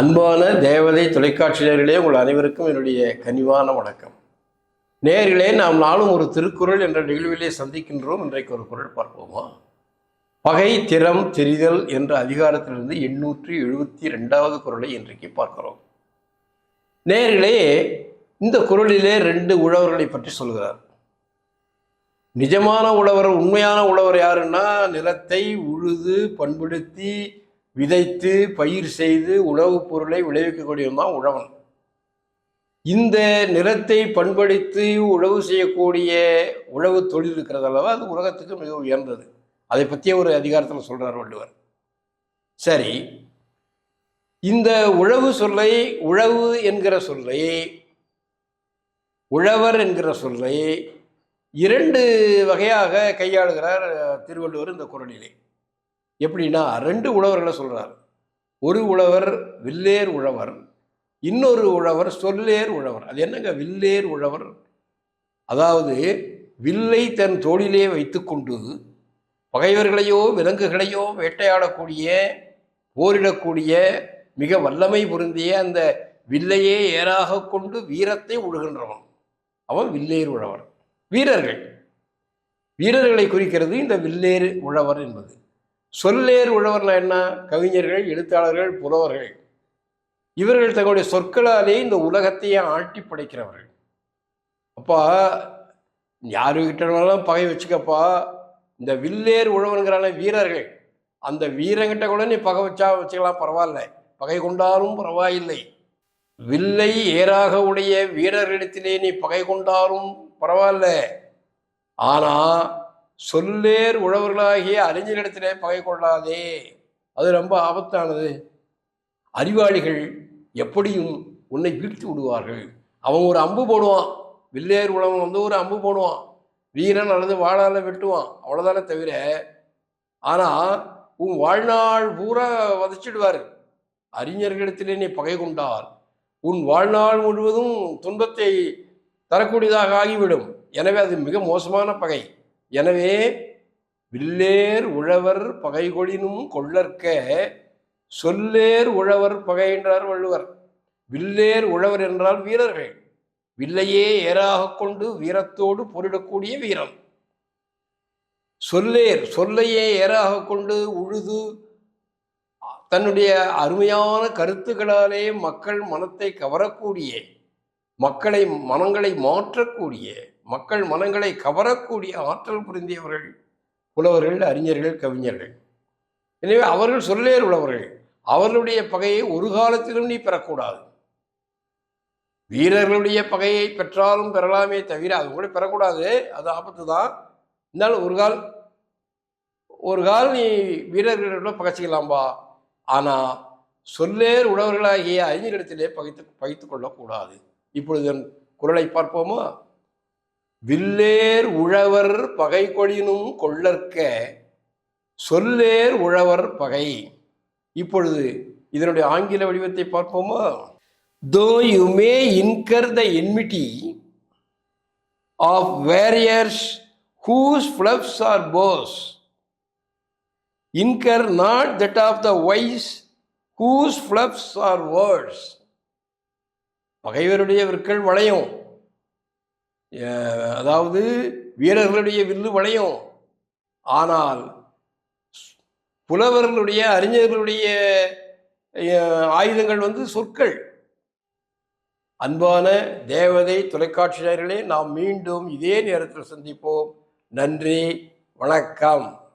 அன்பான தேவதை தொலைக்காட்சியர்களே உங்கள் அனைவருக்கும் என்னுடைய கனிவான வணக்கம். நேர்களே நாம் நாளும் ஒரு திருக்குறள் என்ற நிகழ்விலே சந்திக்கின்றோம். இன்றைக்கு ஒரு குரல் பார்ப்போமா? பகை திறம் தெரிதல் என்ற அதிகாரத்திலிருந்து எண்ணூற்றி எழுபத்தி ரெண்டாவது குரலை இன்றைக்கு பார்க்கிறோம். நேர்களே இந்த குறளிலே ரெண்டு உழவர்களை பற்றி சொல்கிறார். நிஜமான உழவர் உண்மையான உழவர் யாருன்னா நிலத்தை உழுது பண்படுத்தி விதைத்து பயிர் செய்து உணவுப் பொருளை விளைவிக்கக்கூடியவன் தான் உழவன். இந்த நிலத்தை பண்படுத்தி உழவு செய்யக்கூடிய உழவு தொழில் இருக்கிறது அல்லவா? அது உலகத்துக்கு மிக உயர்ந்தது. அதை பற்றிய ஒரு அதிகாரத்தில் சொல்கிறார் வள்ளுவர். சரி இந்த உழவு சொல்லை உழவு என்கிற சொல்லை உழவர் என்கிற சொல்லை இரண்டு வகையாக கையாளுகிறார் திருவள்ளுவர் இந்த குரலிலே. எப்படின்னா ரெண்டு உழவர்களை சொல்கிறார் ஒரு உழவர் வில்லேர் உழவர் இன்னொரு உழவர் சொல்லேர் உழவர். அது என்னங்க? வில்லேர் உழவர். அதாவது வில்லை தன் தோளிலே வைத்துக்கொண்டு பகைவர்களையோ விலங்குகளையோ வேட்டையாடக்கூடிய போரிடக்கூடிய மிக வல்லமை பொருந்திய அந்த வில்லையே ஏறாக கொண்டு வீரத்தை உழுகின்றவன். அவன் வில்லேர் உழவர். வீரர்கள். வீரர்களை குறிக்கிறது இந்த வில்லேர் உழவர் என்பது. சொல்லேர் உழவர்னா என்ன? கவிஞர்கள் எழுத்தாளர்கள் புலவர்கள். இவர்கள் தங்களுடைய சொற்களாலே இந்த உலகத்தையே ஆட்டி படைக்கிறவர்கள். அப்பா யாருக்கிட்டனாலும் பகை வச்சுக்கப்பா. இந்த வில்லேர் உழவனுங்கிறான வீரர்கள். அந்த வீரங்கிட்ட கூட நீ பகை வச்சா வச்சுக்கலாம் பரவாயில்ல. பகை கொண்டாலும் பரவாயில்லை. வில்லை ஏறாக உடைய வீரர்களிடத்திலே நீ பகை கொண்டாலும் பரவாயில்ல. ஆனால் சொல்லேர் உழவர்களாகிய அறிஞரிடத்திலே பகை கொள்ளாதே. அது ரொம்ப ஆபத்தானது. அறிவாளிகள் எப்படியும் உன்னை வீழ்த்தி விடுவார்கள். அவன் ஒரு அம்பு போடுவான். வில்லேர் உழவன் வந்து ஒரு அம்பு போடுவான். வீரன் அல்லது வாழால வெட்டுவான். அவ்வளோதானே தவிர ஆனால் உன் வாழ்நாள் பூரா வதச்சிடுவார். அறிஞர்களிடத்திலே நீ பகை கொண்டால் உன் வாழ்நாள் முழுவதும் துன்பத்தை தரக்கூடியதாக ஆகிவிடும். எனவே அது மிக மோசமான பகை. எனவே வில்லேர் உழவர் பகைகொழினும் கொள்ளற்க சொல்லேர் உழவர் பகை என்றார் வள்ளுவர். வில்லேர் உழவர் என்றால் வீரர்கள். வில்லையே ஏறாக கொண்டு வீரத்தோடு பொருடக்கூடிய வீரம் சொல்லேர் சொல்லையே ஏறாக கொண்டு உழுது தன்னுடைய அருமையான கருத்துக்களாலே மக்கள் மனத்தை கவரக்கூடிய. மக்களை மனங்களை மாற்றக்கூடிய மக்கள் மனங்களை கவரக்கூடிய ஆற்றல் புரிந்தியவர்கள் புலவர்கள் அறிஞர்கள் கவிஞர்கள். எனவே அவர்கள் சொல்லேர் உள்ளவர்கள். அவர்களுடைய பகையை ஒரு காலத்திலும் நீ பெறக்கூடாது. வீரர்களுடைய பகையை பெற்றாலும் பெறலாமே தவிர அது கூட பெறக்கூடாது. அது ஆபத்து தான். இருந்தாலும் ஒரு கால் ஒரு கால் நீ வீரர்களிடம் பகைச்சிக்கலாம்பா ஆனால் சொல்லேர் உழவர்களாகிய அறிஞரிடத்திலே பகைத்து பகைத்து கொள்ளக்கூடாது. இப்பொழுது என் குரலை பார்ப்போமா? வில்லேர் உழவர் பகை கொழினும் கொள்ளற்க சொல்லேர் உழவர் பகை. இப்பொழுது இதனுடைய ஆங்கில வடிவத்தை பார்ப்போமா? Though you may incur the enmity of warriors whose ploughs are bows incur not that of the wise whose ploughs are words பகைவருடைய விற்கள் வளையும். அதாவது வீரர்களுடைய வில்லு வளையும். ஆனால் புலவர்களுடைய அறிஞர்களுடைய ஆயுதங்கள் வந்து சொற்கள். அன்பான தேவதை தொலைக்காட்சியர்களே நாம் மீண்டும் இதே நேரத்தில் சந்திப்போம். நன்றி வணக்கம்.